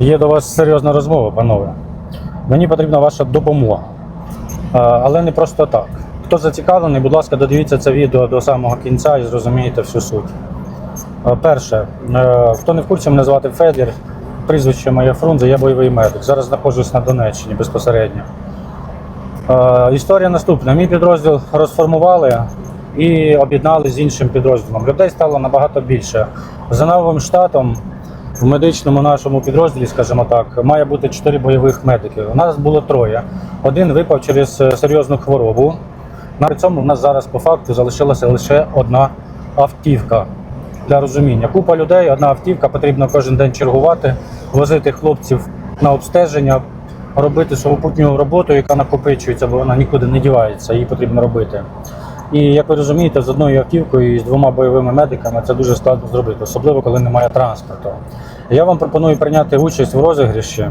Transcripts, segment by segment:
Є до вас серйозна розмова, панове. Мені потрібна ваша допомога. Але не просто так. Хто зацікавлений, будь ласка, додивіться це відео до самого кінця і зрозумієте всю суть. Перше, е, хто не в курсі, мене звати Федір, прізвище моє Фрунзе, я бойовий медик. Зараз знаходжусь на Донеччині безпосередньо. Історія наступна. Мій підрозділ розформували і об'єднали з іншим підрозділом. Людей стало набагато більше. За новим штатом в медичному нашому підрозділі, скажімо так, має бути 4 бойових медики. У нас було троє. Один випав через е, серйозну хворобу. На цьому в нас зараз по факту залишилася лише одна автівка. Для розуміння. Купа людей, одна автівка, потрібно кожен день чергувати, возити хлопців на обстеження, робити сухопутню роботу, яка накопичується, бо вона нікуди не дівається, її потрібно робити. І як ви розумієте, з одною автівкою і з двома бойовими медиками це дуже складно зробити, особливо коли немає транспорту. Я вам пропоную прийняти участь в розіграші.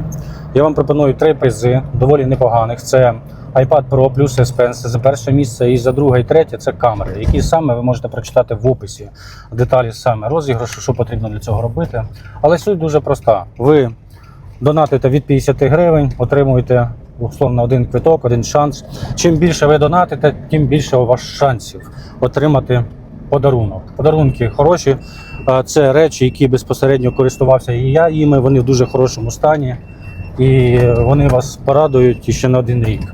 Я вам пропоную три призи, доволі непоганих. Це iPad Pro плюс S за перше місце, і за друге і третє це камери, які саме ви можете прочитати в описі деталі саме розіграшу, що потрібно для цього робити. Але суть дуже проста. Ви донатите від 50 гривень, отримуєте условно один квиток, один шанс. Чим більше ви донатите, тим більше у вас шансів отримати подарунок. Подарунки хороші. Це речі, які безпосередньо користувався і я їми. Вони в дуже хорошому стані і вони вас порадують ще на один рік.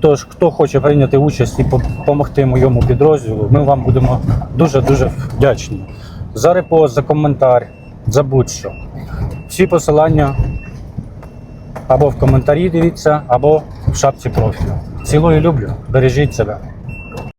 Тож, хто хоче прийняти участь і допомогти моєму підрозділу, ми вам будемо дуже дуже вдячні. За репост, за коментар, за будь-що. Всі посилання або в коментарі дивіться, або в шапці профілю. Цілую люблю, бережіть себе.